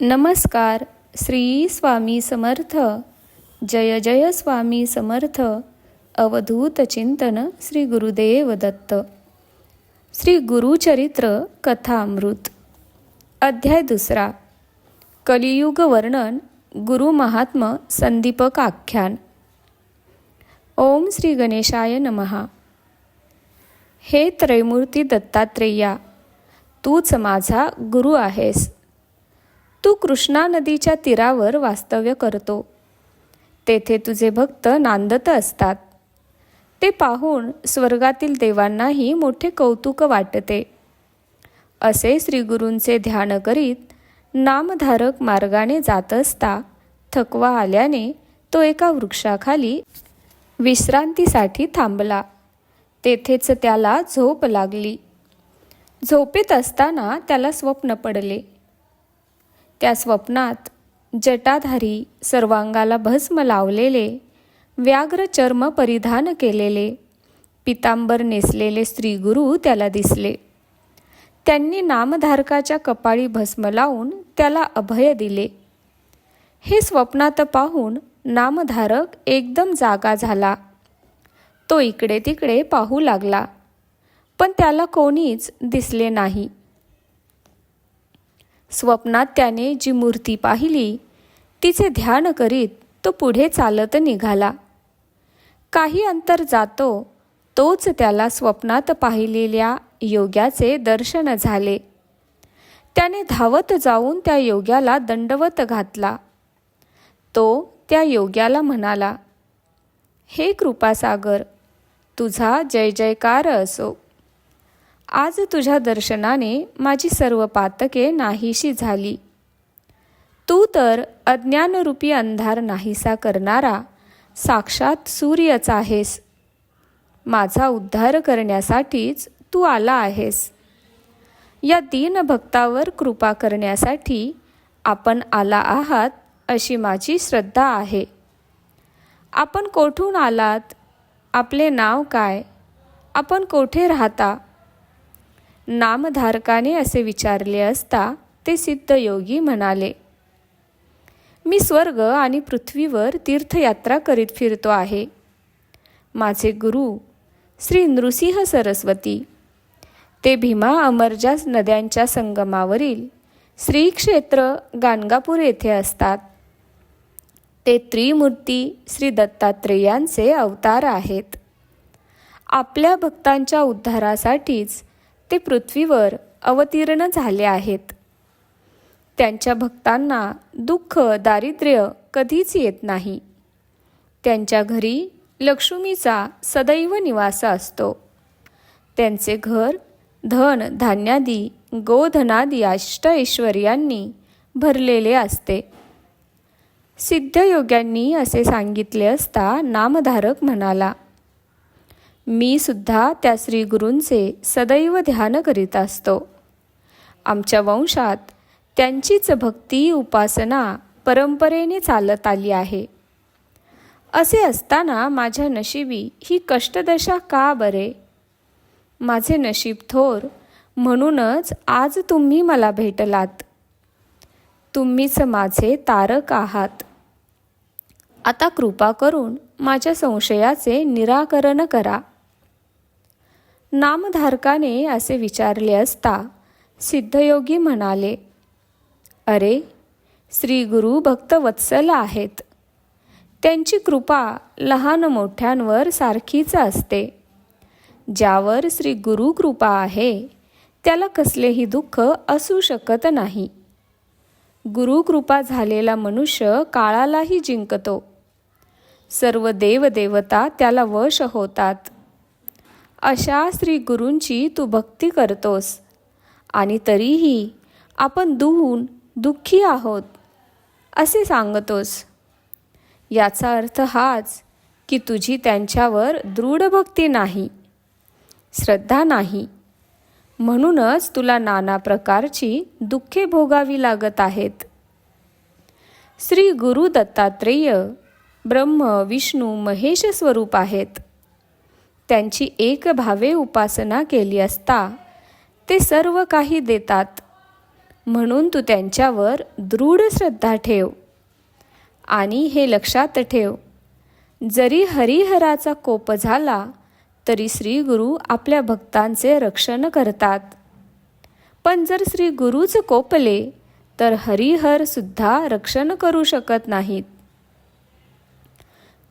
नमस्कार श्री स्वामी समर्थ. जय जय स्वामी समर्थ. अवधूत चिंतन श्री गुरुदेव दत्त. श्री गुरुचरित्र कथामृत. अध्याय दुसरा. कलियुग वर्णन गुरु महात्म संदीपक आख्यान. ओम श्री गणेशाय नमहा हे त्रैमूर्ती दत्तात्रेया तूच माझा गुरु आहेस. तू कृष्णा नदीच्या तीरावर वास्तव्य करतो. तेथे तुझे भक्त नांदत असतात. ते पाहून स्वर्गातील देवांनाही मोठे कौतुक वाटते. असे श्रीगुरूंचे ध्यान करीत नामधारक मार्गाने जात असता थकवा आल्याने तो एका वृक्षाखाली विश्रांतीसाठी थांबला. तेथेच त्याला झोप लागली. झोपेत असताना त्याला स्वप्न पडले. त्या स्वप्नात जटाधारी सर्वांगाला भस्म लावलेले व्याघ्र चर्म परिधान केलेले पितांबर नेसलेले स्त्रीगुरू त्याला दिसले. त्यांनी नामधारकाच्या कपाळी भस्म लावून त्याला अभय दिले. हे स्वप्नात पाहून नामधारक एकदम जागा झाला. तो इकडे तिकडे पाहू लागला. पण त्याला कोणीच दिसले नाही. स्वप्नात त्याने जी मूर्ती पाहिली तिचे ध्यान करीत तो पुढे चालत निघाला. काही अंतर जातो तोच त्याला स्वप्नात पाहिलेल्या योग्याचे दर्शन झाले. त्याने धावत जाऊन त्या योग्याला दंडवत घातला. तो त्या योग्याला म्हणाला हे कृपासागर तुझा जय जयकार असो. आज तुझ्या दर्शनाने माझी सर्व पातके नाहीशी झाली. तू तर अज्ञानरूपी अंधार नाहीसा करणारा साक्षात सूर्यच आहेस. माझा उद्धार करण्यासाठीच तू आला आहेस. या दीन भक्तावर कृपा करण्यासाठी आपण आला आहात अशी माझी श्रद्धा आहे. आपण कोठून आलात? आपले नाव काय? आपण कोठे राहता? नामधारकाने असे विचारले असता ते सिद्धयोगी म्हणाले मी स्वर्ग आणि पृथ्वीवर तीर्थयात्रा करीत फिरतो आहे. माझे गुरु श्री नृसिंह सरस्वती ते भीमा अमरजास नद्यांच्या संगमावरील श्री क्षेत्र गाणगापूर येथे असतात. ते त्रिमूर्ती श्री दत्तात्रेयांचे अवतार आहेत. आपल्या भक्तांच्या उद्धारासाठीच ते पृथ्वीवर अवतीर्ण झाले आहेत. त्यांच्या भक्तांना दुःख दारिद्र्य कधीच येत नाही. त्यांच्या घरी लक्ष्मीचा सदैव निवास असतो. त्यांचे घर धन धान्यादी गोधनादी अष्टऐश्वर्यांनी भरलेले असते. सिद्धयोग्यांनी असे सांगितले असता नामधारक म्हणाला मी सुद्धा त्या श्रीगुरूंचे सदैव ध्यान करीत असतो. आमच्या वंशात त्यांचीच भक्ती उपासना परंपरेने चालत आली आहे. असे असताना माझ्या नशिबी ही कष्टदशा का बरे? माझे नशीब थोर म्हणूनच आज तुम्ही मला भेटलात. तुम्हीच माझे तारक आहात. आता कृपा करून माझ्या संशयाचे निराकरण करा. नामधारकाने असे विचारले असता सिद्धयोगी म्हणाले अरे श्री गुरु भक्तवत्सल आहेत. त्यांची कृपा लहान मोठ्यांवर सारखीच असते. ज्यावर श्री गुरु कृपा आहे त्याला कसलेही दुःख असू शकत नाही. गुरुकृपा झालेला मनुष्य काळालाही जिंकतो. सर्व देवदेवता त्याला वश होतात. अशा श्री गुरूंची तू भक्ती करतोस. आणि तरीही आपण दुहून दुःखी आहोत असे सांगतोस. याचा अर्थ हाच की तुझी त्यांच्यावर दृढ भक्ती नाही श्रद्धा नाही. म्हणूनच तुला नाना प्रकारची दुःखे भोगावी लागत आहेत. श्री गुरु दत्तात्रेय ब्रह्म विष्णू महेश स्वरूप आहेत. त्यांची एक भावे उपासना केली असता ते सर्व काही देतात. म्हणून तू त्यांच्यावर दृढ श्रद्धा ठेव आणि हे लक्षात ठेव जरी हरिहराचा कोप झाला तरी श्री गुरु आपल्या भक्तांचे रक्षण करतात. पण जर श्री गुरुच कोपले तर हरिहर सुद्धा रक्षण करू शकत नाहीत.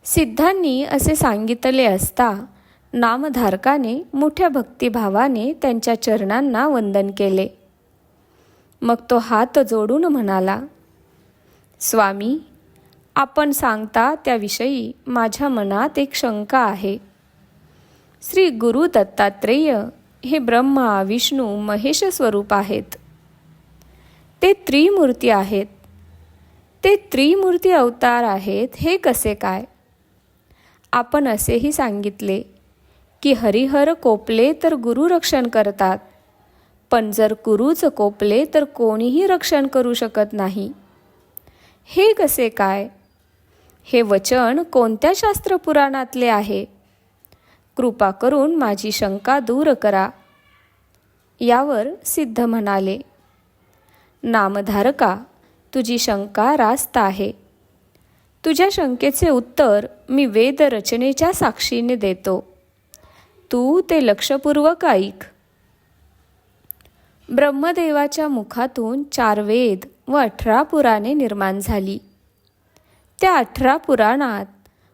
सिद्धांनी असे सांगितले असता नामधारकाने मोठ्या भक्तिभावाने त्यांच्या चरणांना वंदन केले. मग तो हात जोडून म्हणाला स्वामी आपण सांगता त्याविषयी माझ्या मनात एक शंका आहे. श्री गुरु दत्तात्रेय हे ब्रह्मा विष्णू महेश स्वरूप आहेत. ते त्रिमूर्ती आहेत. ते त्रिमूर्ती अवतार आहेत हे कसे काय? आपण असेही सांगितले. की हरिहर कोपले तर गुरु रक्षण करतात. पण जर गुरुच कोपले तर कोणीही रक्षण करू शकत नाही. हे कसे काय? हे वचन कोणत्या शास्त्रपुराणातले आहे? कृपा करून माझी शंका दूर करा. यावर सिद्ध म्हणाले नामधारका तुझी शंका रास्त आहे. तुझ्या शंकेचे उत्तर मी वेदरचनेच्या साक्षीने देतो. तू ते लक्षपूर्वक ऐक. ब्रह्मदेवाच्या मुखातून चार वेद व अठरा पुराणे निर्माण झाली. त्या अठरा पुराणात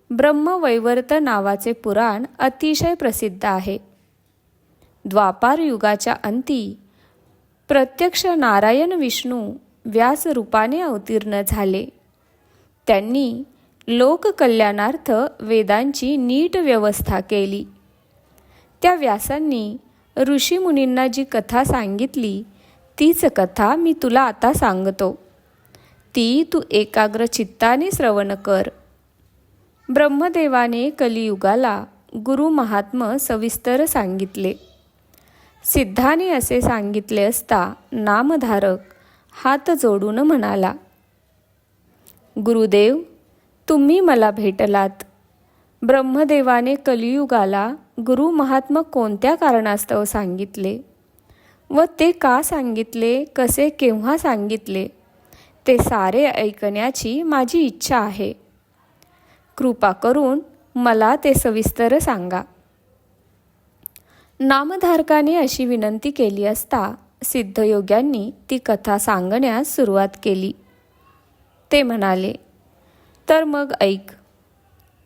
ब्रह्मवैवर्त नावाचे पुराण अतिशय प्रसिद्ध आहे. द्वापार युगाच्या अंती प्रत्यक्ष नारायण विष्णू व्यास रूपाने अवतीर्ण झाले. त्यांनी लोककल्याणार्थ वेदांची नीट व्यवस्था केली. त्या व्यासांनी ऋषीमुनींना जी कथा सांगितली तीच कथा मी तुला आता सांगतो. ती तू एकाग्र चित्ताने श्रवण कर. ब्रह्मदेवाने कलियुगाला गुरु महात्म सविस्तर सांगितले. सिद्धाने असे सांगितले असता नामधारक हात जोडून म्हणाला गुरुदेव तुम्ही मला भेटलात. ब्रह्मदेवाने कलियुगाला गुरु महात्म कोणत्या कारणास्तव सांगितले? व ते का सांगितले? कसे केव्हा सांगितले? ते सारे ऐकण्याची माझी इच्छा आहे. कृपा करून मला ते सविस्तर सांगा. नामधारकाने अशी विनंती केली असता सिद्धयोग्यांनी ती कथा सांगण्यास सुरुवात केली. ते म्हणाले तर मग ऐक.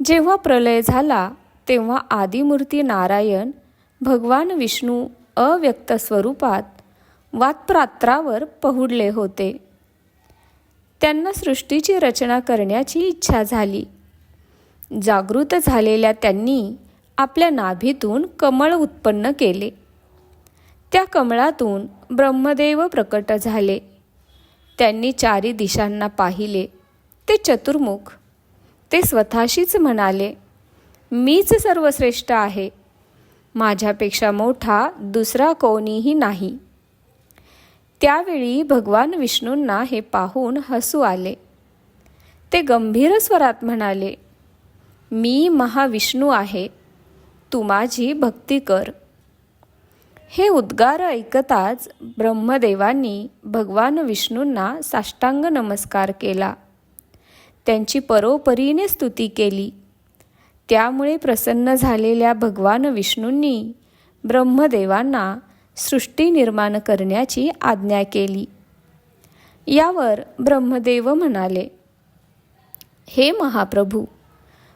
जेव्हा प्रलय झाला तेव्हा आदिमूर्ती नारायण भगवान विष्णू अव्यक्त स्वरूपात वातप्रात्रावर पहुडले होते. त्यांना सृष्टीची रचना करण्याची इच्छा झाली. जागृत झालेल्या त्यांनी आपल्या नाभीतून कमळ उत्पन्न केले. त्या कमळातून ब्रह्मदेव प्रकट झाले. त्यांनी चारी दिशांना पाहिले. ते चतुर्मुख. ते स्वतःशीच म्हणाले मीच सर्वश्रेष्ठ आहे. माझ्यापेक्षा मोठा दुसरा कोणीही नाही. त्यावेळी भगवान विष्णूंना हे पाहून हसू आले. ते गंभीर स्वरात म्हणाले मी महाविष्णू आहे. तू माझी भक्ती कर. हे उद्गार ऐकताच ब्रह्मदेवांनी भगवान विष्णूंना साष्टांग नमस्कार केला. त्यांची परोपरीने स्तुती केली. त्यामुळे प्रसन्न झालेल्या भगवान विष्णूंनी ब्रह्मदेवांना सृष्टी निर्माण करण्याची आज्ञा केली. यावर ब्रह्मदेव म्हणाले हे महाप्रभू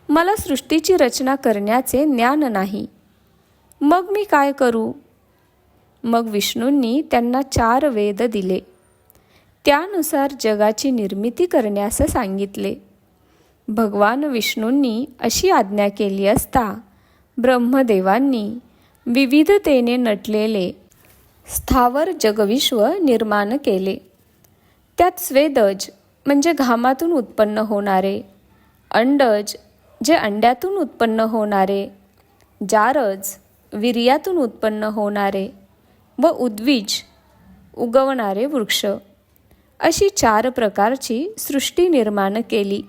मला सृष्टीची रचना करण्याचे ज्ञान नाही. मग मी काय करू? मग विष्णूंनी त्यांना चार वेद दिले. त्यानुसार जगाची निर्मिती करण्यास सांगितले. भगवान विष्णूंनी अशी आज्ञा केली असता ब्रह्मदेवांनी विविधतेने नटलेले स्थावर जगविश्व निर्माण केले. त्यात स्वेदज म्हणजे घामातून उत्पन्न होणारे अंडज जे अंड्यातून उत्पन्न होणारे जारज वीर्यातून उत्पन्न होणारे व उद्वीज उगवणारे वृक्ष अशी चार प्रकारची सृष्टी निर्माण केली.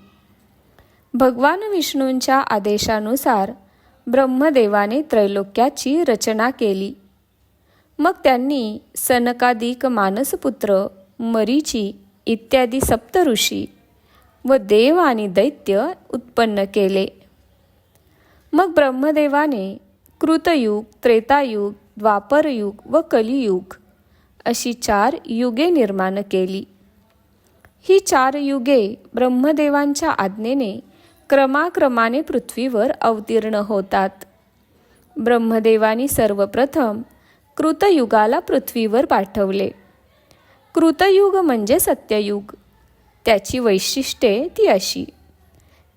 भगवान विष्णूंच्या आदेशानुसार ब्रह्मदेवाने त्रैलोक्याची रचना केली. मग त्यांनी सनकादिक मानसपुत्र मरीची इत्यादी सप्तऋषी व देव आणि दैत्य उत्पन्न केले. मग ब्रह्मदेवाने कृतयुग त्रेतायुग द्वापरयुग व कलियुग अशी चार युगे निर्माण केली. ही चार युगे ब्रह्मदेवांच्या आज्ञेने क्रमाक्रमाने पृथ्वीवर अवतीर्ण होतात. ब्रह्मदेवानी सर्वप्रथम कृतयुगाला पृथ्वीवर पाठवले. कृतयुग म्हणजे सत्ययुग. त्याची वैशिष्ट्ये ती अशी.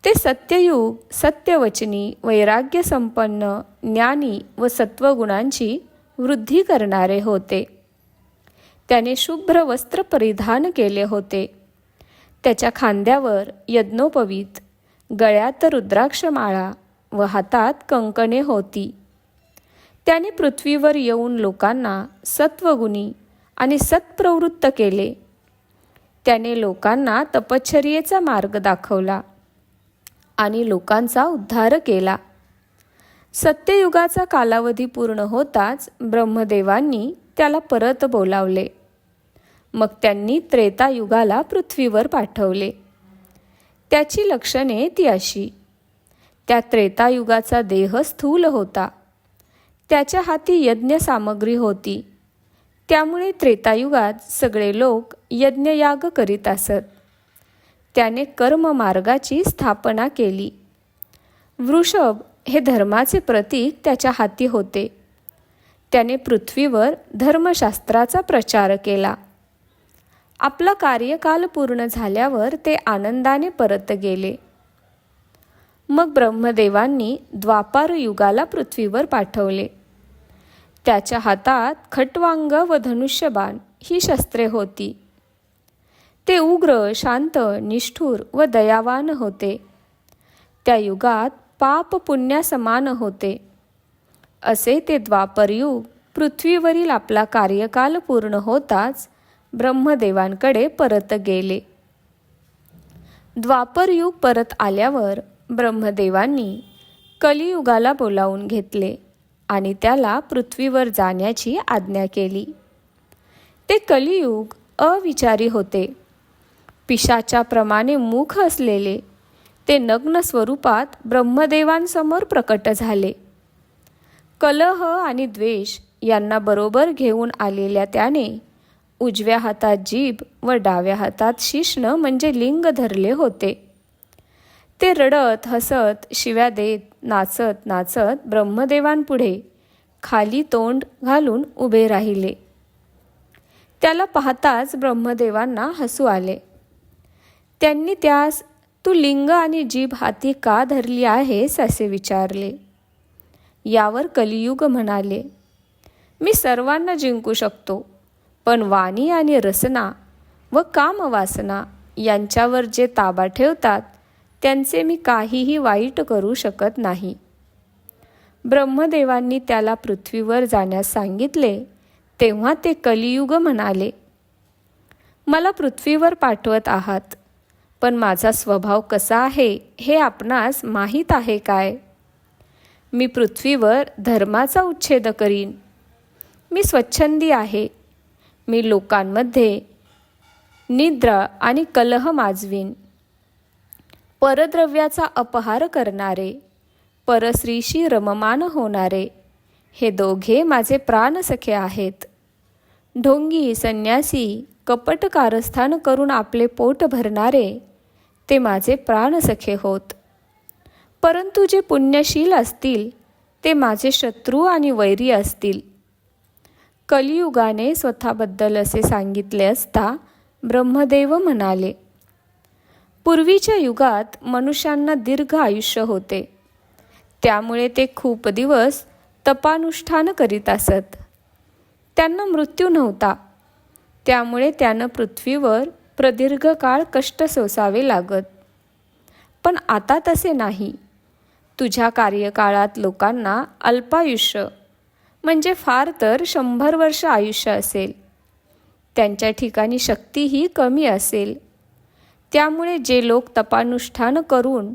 ते सत्ययुग सत्यवचनी वैराग्यसंपन्न ज्ञानी व सत्वगुणांची वृद्धी करणारे होते. त्याने शुभ्र वस्त्र परिधान केले होते. त्याच्या खांद्यावर यज्ञोपवीत गळ्यात रुद्राक्षमाळा व हातात कंकणे होती. त्याने पृथ्वीवर येऊन लोकांना सत्वगुणी आणि सत्प्रवृत्त केले. त्याने लोकांना तपश्चर्येचा मार्ग दाखवला आणि लोकांचा उद्धार केला. सत्ययुगाचा कालावधी पूर्ण होताच ब्रह्मदेवांनी त्याला परत बोलावले. मग त्यांनी त्रेतायुगाला पृथ्वीवर पाठवले. त्याची लक्षणे ती अशी. त्या त्रेतायुगाचा देह स्थूल होता. त्याच्या हाती यज्ञ सामग्री होती. त्यामुळे त्रेतायुगात सगळे लोक यज्ञयाग करीत असत. त्याने कर्ममार्गाची स्थापना केली. वृषभ हे धर्माचे प्रतीक त्याच्या हाती होते. त्याने पृथ्वीवर धर्मशास्त्राचा प्रचार केला. आपला कार्यकाल पूर्ण झाल्यावर ते आनंदाने परत गेले. मग ब्रह्मदेवांनी द्वापार युगाला पृथ्वीवर पाठवले. त्याच्या हातात खटवांग व धनुष्यबाण ही शस्त्रे होती. ते उग्र शांत निष्ठुर व दयावान होते. त्या युगात पाप पुण्यासमान होते. असे ते द्वापरयुग पृथ्वीवरील आपला कार्यकाल पूर्ण होताच ब्रह्मदेवांकडे परत गेले. द्वापरयुग परत आल्यावर ब्रह्मदेवांनी कलियुगाला बोलावून घेतले आणि त्याला पृथ्वीवर जाण्याची आज्ञा केली. ते कलियुग अविचारी होते. पिशाच्याप्रमाणे मुख असलेले ते नग्न स्वरूपात ब्रह्मदेवांसमोर प्रकट झाले. कलह आणि द्वेष यांना बरोबर घेऊन आलेल्या त्याने उजव्या हातात जीभ व डाव्या हातात शिष्ण म्हणजे लिंग धरले होते. ते रडत हसत शिव्या देत नाचत नाचत ब्रह्मदेवांपुढे खाली तोंड घालून उभे राहिले. त्याला पाहताच ब्रह्मदेवांना हसू आले. त्यांनी त्यास तू लिंग आणि जीभ हाती का धरली आहेस असे विचारले. यावर कलियुग म्हणाले मी सर्वांना जिंकू शकतो. पण वाणी आणि रसना व कामवासना यांच्यावर जे ताबा ठेवतात त्यांचे मी काहीही वाईट करू शकत नाही. ब्रह्मदेवांनी त्याला पृथ्वीवर जाण्यास सांगितले तेव्हा ते कलियुग म्हणाले मला पृथ्वीवर पाठवत आहात पण माझा स्वभाव कसा आहे हे आपणास माहीत आहे काय? मी पृथ्वीवर धर्माचा उच्छेद करीन. मी स्वच्छंदी आहे. मी लोकांमध्ये निद्रा आणि कलह माजवीन. परद्रव्याचा अपहार करणारे परश्रीशी रममान होणारे हे दोघे माझे प्राणसखे आहेत. ढोंगी संन्यासी कपट कारस्थान करून आपले पोट भरणारे ते माझे प्राणसखे होत. परंतु जे पुण्यशील असतील ते माझे शत्रू आणि वैरी असतील. कलियुगाने स्वतःबद्दल असे सांगितले असता ब्रह्मदेव म्हणाले पूर्वीच्या युगात मनुष्यांना दीर्घ आयुष्य होते. त्यामुळे ते खूप दिवस तपानुष्ठान करीत असत. त्यांना मृत्यू नव्हता. त्यामुळे त्यानं पृथ्वीवर प्रदीर्घ काळ कष्ट सोसावे लागत. पण आता तसे नाही. तुझ्या कार्यकाळात लोकांना अल्पायुष्य म्हणजे फार तर शंभर वर्ष आयुष्य असेल. त्यांच्या ठिकाणी शक्तीही कमी असेल. त्यामुळे जे लोक तपानुष्ठान करून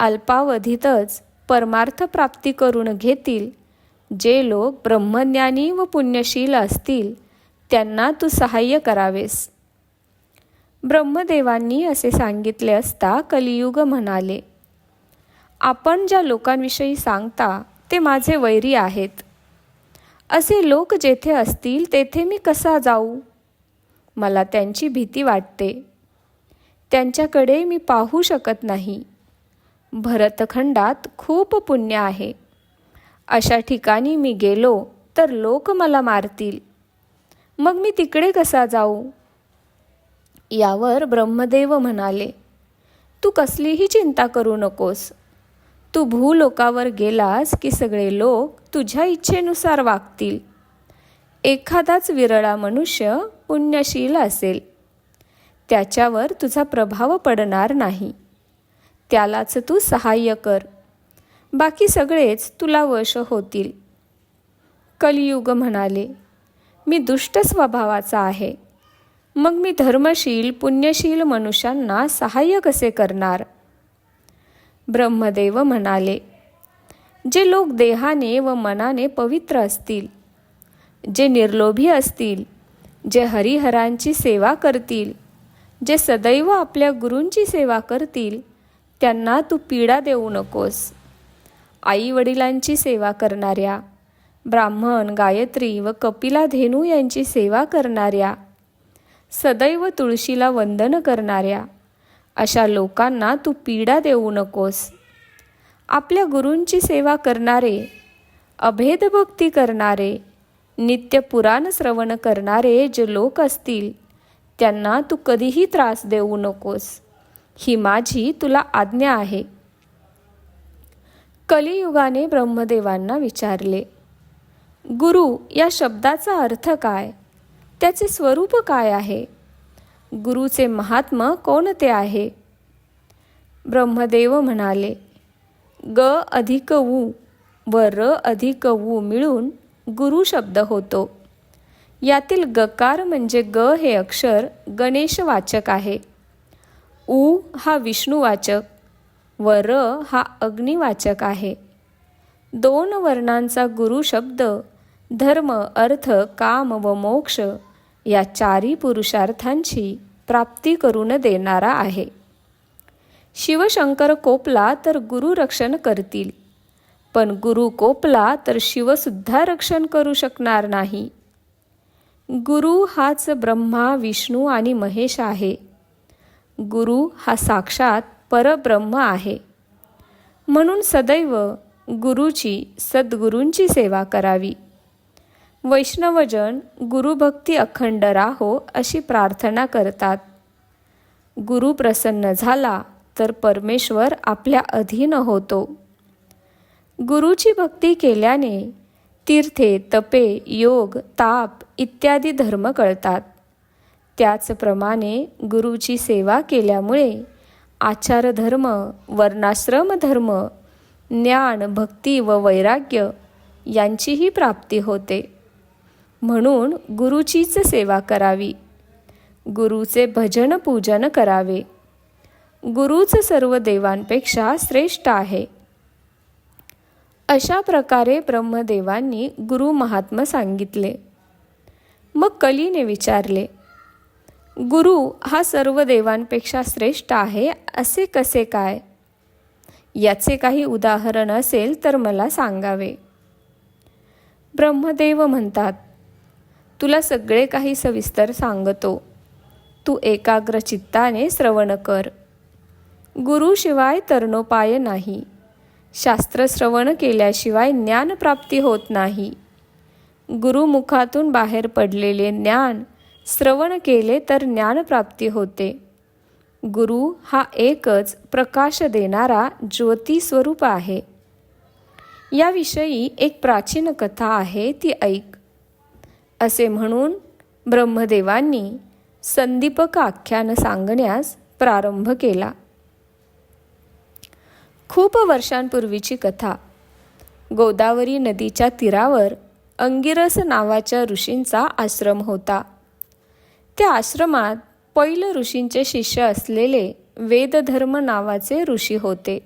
अल्पावधीतच परमार्थ प्राप्ती करून घेतील जे लोक ब्रह्मज्ञानी व पुण्यशील असतील त्यांना तू सहाय्य करावेस. ब्रह्मदेवांनी असे सांगितले असता कलियुग म्हणाले आपण ज्या लोकांविषयी सांगता ते माझे वैरी आहेत. असे लोक जेथे असतील तेथे मी कसा जाऊ? मला त्यांची भीती वाटते. त्यांच्याकडे मी पाहू शकत नाही. भरतखंडात खूप पुण्य आहे. अशा ठिकाणी मी गेलो तर लोक मला मारतील. मग मी तिकडे कसा जाऊ? यावर ब्रह्मदेव म्हणाले तू कसलीही चिंता करू नकोस. तू भूलोकावर गेलास की सगळे लोक तुझ्या इच्छेनुसार वागतील. एखादाच विरळा मनुष्य पुण्यशील असेल. त्याच्यावर तुझा प्रभाव पडणार नाही. त्यालाच तू सहाय्य कर. बाकी सगळेच तुला वश होतील. कलियुग म्हणाले मी दुष्ट स्वभावाचा आहे. मग मी धर्मशील पुण्यशील मनुष्यांना सहाय्य कसे करणार? ब्रह्मदेव म्हणाले जे लोक देहाने व मनाने पवित्र असतील जे निर्लोभी असतील जे हरिहरांची सेवा करतील जे सदैव आपल्या गुरूंची सेवा करतील त्यांना तू पीडा देऊ नकोस. आई वडिलांची सेवा करणाऱ्या ब्राह्मण गायत्री व कपिला धेनू यांची सेवा करणाऱ्या सदैव तुळशीला वंदन करणाऱ्या अशा लोकांना तू पीडा देऊ नकोस. आपल्या गुरूंची सेवा करणारे अभेदभक्ती करणारे नित्य पुराण श्रवण करणारे जे लोक असतील त्यांना तू कधीही त्रास देऊ नकोस. ही माझी तुला आज्ञा आहे. कलियुगाने ब्रह्मदेवांना विचारले गुरु या शब्दाचा अर्थ काय? त्याचे स्वरूप काय आहे? गुरुचे महात्म कोणते आहे? ब्रह्मदेव म्हणाले ग अधिक वू व र अधिक वू मिळून गुरु शब्द होतो. यातील गकार म्हणजे ग हे अक्षर गणेशवाचक आहे. उ हा विष्णुवाचक व र हा अग्निवाचक आहे. दोन वर्णांचा गुरु शब्द धर्म अर्थ काम व मोक्ष या चारी पुरुषार्थांची प्राप्ती करून देणारा आहे. शिवशंकर कोपला तर गुरु रक्षण करतील. पण गुरु कोपला तर शिवसुद्धा रक्षण करू शकणार नाही. गुरु हाच ब्रह्मा विष्णू आणि महेश आहे. गुरु हा साक्षात परब्रह्म आहे. म्हणून सदैव गुरुची सद्गुरूंची सेवा करावी. वैष्णवजन गुरुभक्ती अखंड राहो अशी प्रार्थना करतात. गुरु प्रसन्न झाला तर परमेश्वर आपल्या अधीन होतो. गुरुची भक्ती केल्याने तीर्थे तपे योग ताप इत्यादी धर्म कळतात. त्याचप्रमाणे गुरुची सेवा केल्यामुळे आचारधर्म वर्णाश्रम धर्म ज्ञान भक्ती व वैराग्य यांचीही प्राप्ती होते. म्हणून गुरुचीच सेवा करावी. गुरुचे भजन पूजन करावे. गुरुच सर्व देवांपेक्षा श्रेष्ठ आहे. अशा प्रकारे ब्रह्मदेवांनी गुरु महात्म सांगितले. मग कलीने विचारले गुरु हा सर्व देवांपेक्षा श्रेष्ठ आहे असे कसे काय? याचे काही उदाहरण असेल तर मला सांगावे. ब्रह्मदेव म्हणतात तुला सगळे काही सविस्तर सांगतो. तू एकाग्र चित्ताने श्रवण कर. गुरुशिवाय तरणोपाय नाही. शास्त्र श्रवण केल्याशिवाय ज्ञानप्राप्ती होत नाही. गुरुमुखातून बाहेर पडलेले ज्ञान श्रवण केले तर ज्ञानप्राप्ती होते. गुरु हा एकच प्रकाश देणारा ज्योती स्वरूप आहे. याविषयी एक प्राचीन कथा आहे ती ऐक. असे म्हणून ब्रह्मदेवांनी संदीपक आख्यान सांगण्यास प्रारंभ केला. खूप वर्षांपूर्वीची कथा. गोदावरी नदीच्या तीरावर अंगिरस नावाच्या ऋषींचा आश्रम होता. त्या आश्रमात पैल ऋषींचे शिष्य असलेले वेदधर्म नावाचे ऋषी होते.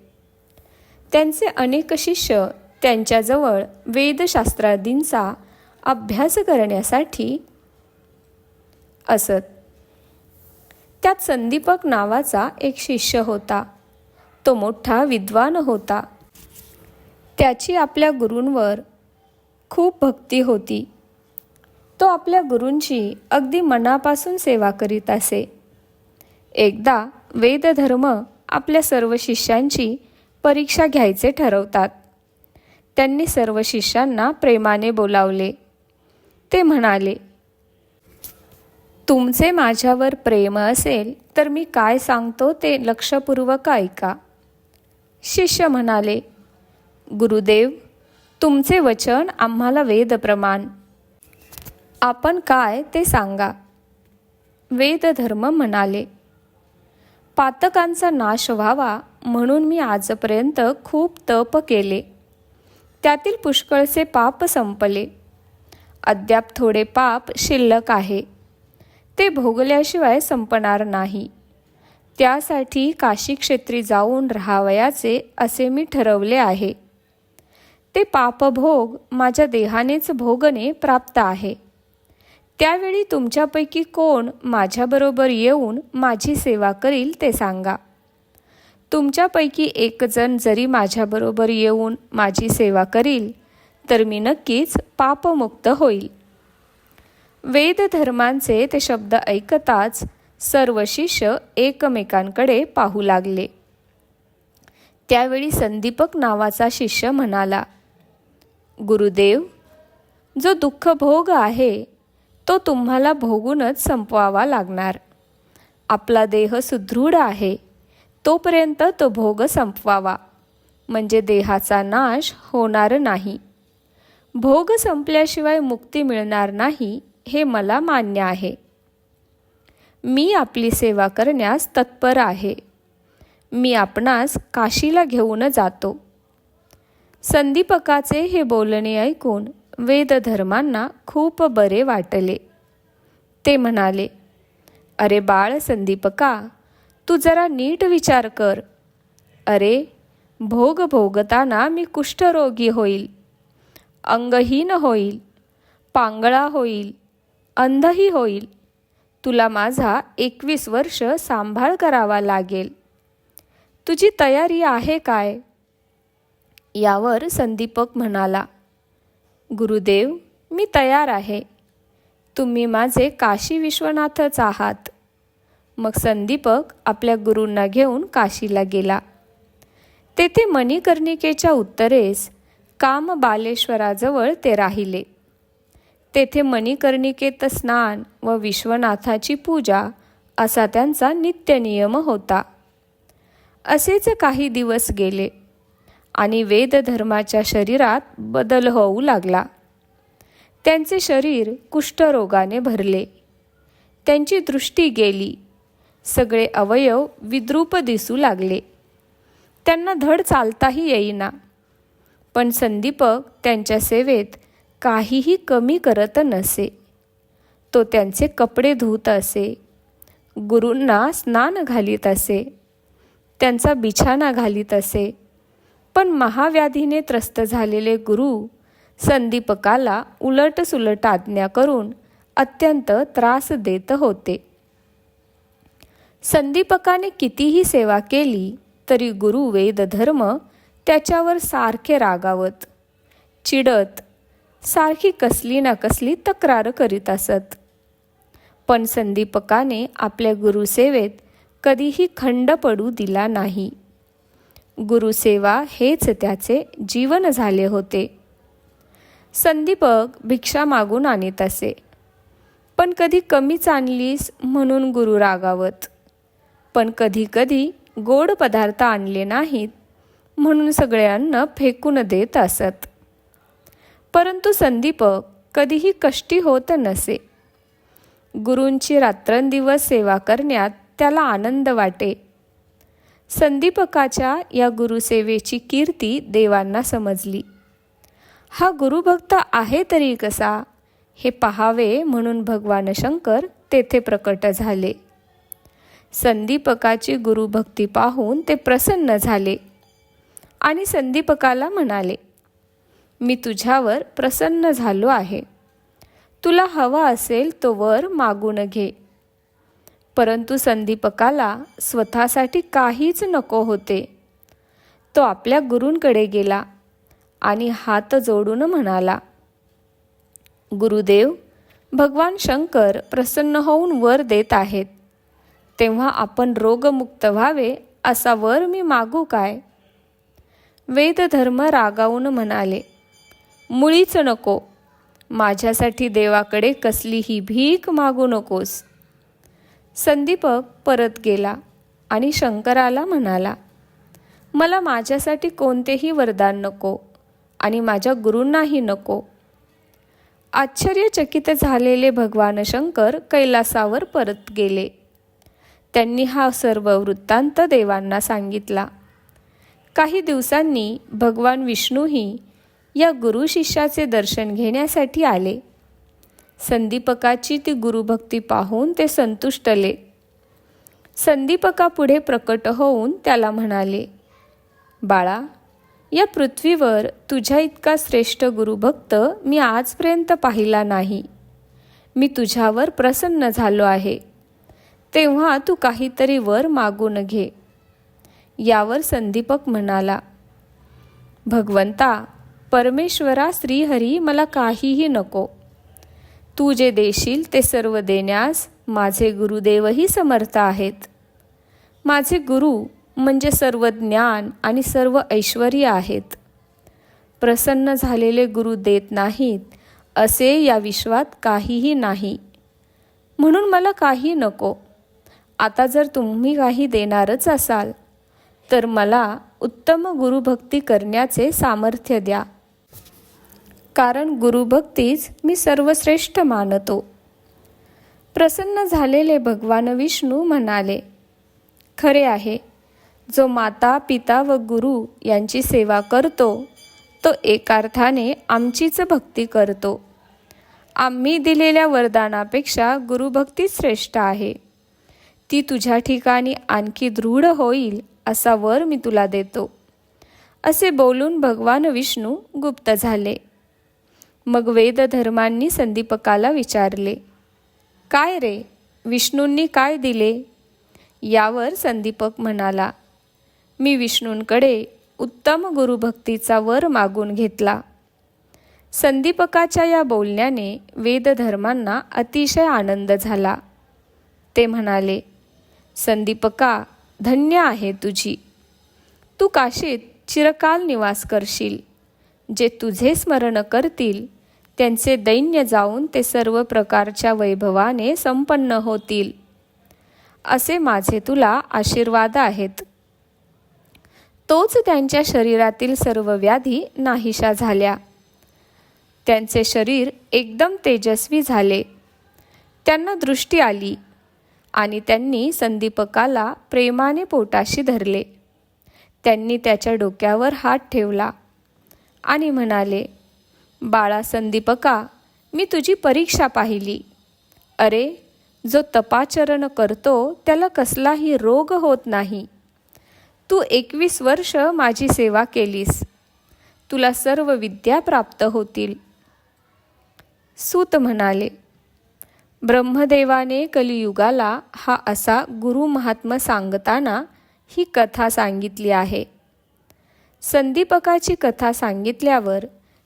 त्यांचे अनेक शिष्य त्यांच्याजवळ वेदशास्त्रादींचा अभ्यास करण्यासाठी असत. त्यात संदीपक नावाचा एक शिष्य होता. तो मोठा विद्वान होता. त्याची आपल्या गुरूंवर खूप भक्ती होती. तो आपल्या गुरूंची अगदी मनापासून सेवा करीत असे. एकदा वेदधर्म आपल्या सर्व शिष्यांची परीक्षा घ्यायचे ठरवतात. त्यांनी सर्व शिष्यांना प्रेमाने बोलावले. ते म्हणाले तुमचे माझ्यावर प्रेम असेल तर मी काय सांगतो ते लक्षपूर्वक ऐका. शिष्य म्हणाले गुरुदेव तुमचे वचन आम्हाला वेदप्रमाण. आपण काय ते सांगा. वेदधर्म म्हणाले पातकांचा नाश व्हावा म्हणून मी आजपर्यंत खूप तप केले. त्यातील पुष्कळचे पाप संपले. अद्याप थोडे पाप शिल्लक आहे. ते भोगल्याशिवाय संपणार नाही. त्यासाठी काशी क्षेत्री जाऊन राहावयाचे असे मी ठरवले आहे. ते पापभोग माझ्या देहानेच भोगणे प्राप्त आहे. त्यावेळी तुमच्यापैकी कोण माझ्याबरोबर येऊन माझी सेवा करील ते सांगा. तुमच्यापैकी एकजण जरी माझ्याबरोबर येऊन माझी सेवा करील तर मी नक्कीच पापमुक्त होईल. वेदधर्मांचे ते शब्द ऐकताच सर्व शिष्य एकमेकांकडे पाहू लागले. त्यावेळी संदीपक नावाचा शिष्य म्हणाला गुरुदेव जो दुःख भोग आहे तो तुम्हाला भोगूनच संपवावा लागणार. आपला देह सुदृढ आहे तोपर्यंत तो भोग संपवावा. म्हणजे देहाचा नाश होणार नाही. भोग संपल्याशिवाय मुक्ती मिळणार नाही हे मला मान्य आहे. मी आपली सेवा करण्यास तत्पर आहे. मी आपणास काशीला घेऊन जातो. संदीपकाचे हे बोलणे ऐकून वेदधर्मांना खूप बरे वाटले. ते म्हणाले अरे बाळ संदीपका तू जरा नीट विचार कर. अरे भोग भोगताना मी कुष्ठरोगी होईल. अंगहीन होईल पांगळा होईल अंधही होईल. तुला माझा एकवीस वर्ष सांभाळ करावा लागेल. तुझी तयारी आहे काय? यावर संदीपक म्हणाला गुरुदेव मी तयार आहे. तुम्ही माझे काशी विश्वनाथच आहात. मग संदीपक आपल्या गुरूंना घेऊन काशीला गेला. तेथे मणिकर्णिकेच्या उत्तरेस काम बालेश्वराजवळ ते राहिले. तेथे मणिकर्णिकेत स्नान व विश्वनाथाची पूजा असा त्यांचा नित्यनियम होता. असेच काही दिवस गेले आणि वेदधर्माच्या शरीरात बदल होऊ लागला. त्यांचे शरीर कुष्ठरोगाने भरले. त्यांची दृष्टी गेली. सगळे अवयव विद्रूप दिसू लागले. त्यांना धड चालताही येईना. पण संदीपक त्यांच्या सेवेत काहीही कमी करत नसे. तो त्यांचे कपडे धुत असे. गुरूंना स्नान घालीत असे. त्यांचा बिछाना घालीत असे. पण महाव्याधीने त्रस्त झालेले गुरु संदीपकाला उलटसुलट आज्ञा करून अत्यंत त्रास देत होते. संदीपकाने कितीही सेवा केली तरी गुरु वेदधर्म त्याच्यावर सारखे रागावत. चिडत. सारखी कसली ना कसली तक्रार करीत असत. पण संदीपकाने आपल्या गुरुसेवेत कधीही खंड पडू दिला नाही. गुरुसेवा हेच त्याचे जीवन झाले होते. संदीपक भिक्षा मागून आणीत असे. पण कधी कमीच आणलीस म्हणून गुरु रागावत. पण कधी कधी गोड पदार्थ आणले नाहीत म्हणून सगळ्यांना फेकून देत असत. परंतु संदीपक कधीही कष्टी होत नसे. गुरूंची रात्रंदिवस सेवा करण्यात त्याला आनंद वाटे. संदीपकाच्या या गुरुसेवेची कीर्ती देवांना समजली. हा गुरुभक्त आहे तरी कसा? हे पहावे म्हणून भगवान शंकर तेथे प्रकट झाले. संदीपकाची गुरुभक्ती पाहून ते प्रसन्न झाले. आणि संदीपकाला म्हणाले मी तुझ्यावर प्रसन्न झालो आहे. तुला हवा असेल तो वर मागून घे. परंतु संदीपकाला स्वतःसाठी काहीच नको होते. तो आपल्या गुरूंकडे गेला आणि हात जोडून म्हणाला गुरुदेव भगवान शंकर प्रसन्न होऊन वर देत आहेत. तेव्हा आपण रोगमुक्त व्हावे असा वर मी मागू काय? वेदधर्म रागावून म्हणाले मुळीच नको. माझ्यासाठी देवाकडे कसलीही भीक मागू नकोस. संदीपक परत गेला आणि शंकराला म्हणाला मला माझ्यासाठी कोणतेही वरदान नको आणि माझ्या गुरूंनाही नको. आश्चर्यचकित झालेले भगवान शंकर कैलासावर परत गेले. त्यांनी हा सर्व वृत्तांत देवांना सांगितला. काही दिवसांनी भगवान विष्णूही या गुरु शिष्याचे दर्शन घेण्यासाठी आले. संदीपकाची ती गुरुभक्ती पाहून ते संतुष्टले. संदीपका प्रकट होऊन त्याला म्हणाले बाळा या पृथ्वीवर तुझ्या इतका श्रेष्ठ गुरुभक्त मी आजपर्यंत पाहिला नाही. मी तुझ्यावर प्रसन्न झालो आहे. तेव्हा तू काहीतरी वर मागून घे. यावर संदीपक म्हणाला भगवंता परमेश्वरा श्रीहरी मला काहीही नको. तू जे देशील ते सर्व देण्यास माझे गुरुदेवही समर्थ आहेत. माझे गुरु म्हणजे सर्व ज्ञान आणि सर्व ऐश्वर आहेत. प्रसन्न झालेले गुरु देत नाहीत असे या विश्वात काहीही नाही. म्हणून मला काही नको. आता जर तुम्ही काही देणारच असाल तर मला उत्तम गुरुभक्ती करण्याचे सामर्थ्य द्या. कारण गुरुभक्तीच मी सर्वश्रेष्ठ मानतो. प्रसन्न झालेले भगवान विष्णू म्हणाले खरे आहे. जो माता पिता व गुरु यांची सेवा करतो तो एकार्थाने आमचीच भक्ती करतो. आम्ही दिलेल्या वरदानापेक्षा गुरुभक्ती श्रेष्ठ आहे. ती तुझ्या ठिकाणी आणखी दृढ होईल असा वर मी तुला देतो. असे बोलून भगवान विष्णू गुप्त झाले. मग वेदधर्मांनी संदीपकाला विचारले काय रे? विष्णूंनी काय दिले? यावर संदीपक म्हणाला मी विष्णूंकडे उत्तम गुरुभक्तीचा वर मागून घेतला. संदीपकाच्या या बोलण्याने वेदधर्मांना अतिशय आनंद झाला. ते म्हणाले संदीपका धन्य आहे तुझी. तू काशीत चिरकाल निवास करशील. जे तुझे स्मरण करतील त्यांचे दैन्य जाऊन ते सर्व प्रकारच्या वैभवाने संपन्न होतील. असे माझे तुला आशीर्वाद आहेत. तोच त्यांच्या शरीरातील सर्व व्याधी नाहीशा झाल्या. त्यांचे शरीर एकदम तेजस्वी झाले. त्यांना दृष्टी आली. आणि त्यांनी संदीपकाला प्रेमाने पोटाशी धरले. त्यांनी त्याच्या डोक्यावर हात ठेवला आणि म्हणाले बाळा संदीपका मी तुझी परीक्षा पाहिली. अरे जो तपाचरण करतो त्याला कसलाही रोग होत नाही. तू एकवीस वर्ष माझी सेवा केलीस. तुला सर्व विद्या प्राप्त होतील. सूत म्हणाले ब्रह्मदेवाने कलियुगाला हा असा गुरु महात्मा सांगताना ही कथा सांगितली आहे. संदीपकाची कथा सांगितल्यावर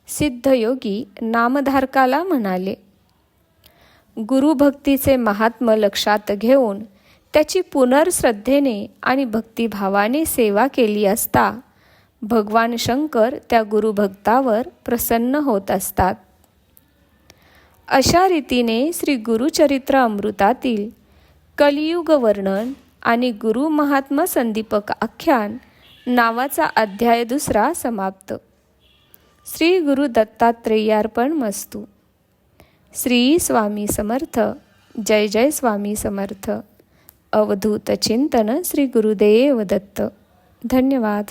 सिद्धयोगी नामधारकाला म्हणाले गुरुभक्तीचे महात्म लक्षात घेऊन त्याची पुनर्श्रद्धेने आणि भक्तिभावाने सेवा केली असता भगवान शंकर त्या गुरुभक्तावर प्रसन्न होत असतात. अशा रीतीने श्री गुरुचरित्र अमृतातील कलियुग वर्णन आणि गुरु महात्मा संदीपक आख्यान नावाचा अध्याय दुसरा समाप्त. श्री गुरु दत्तात्रेयार्पण मस्तू. श्री स्वामी समर्थ जय जय स्वामी समर्थ. अवधूत चिंतन श्री गुरुदेव दत्त. धन्यवाद.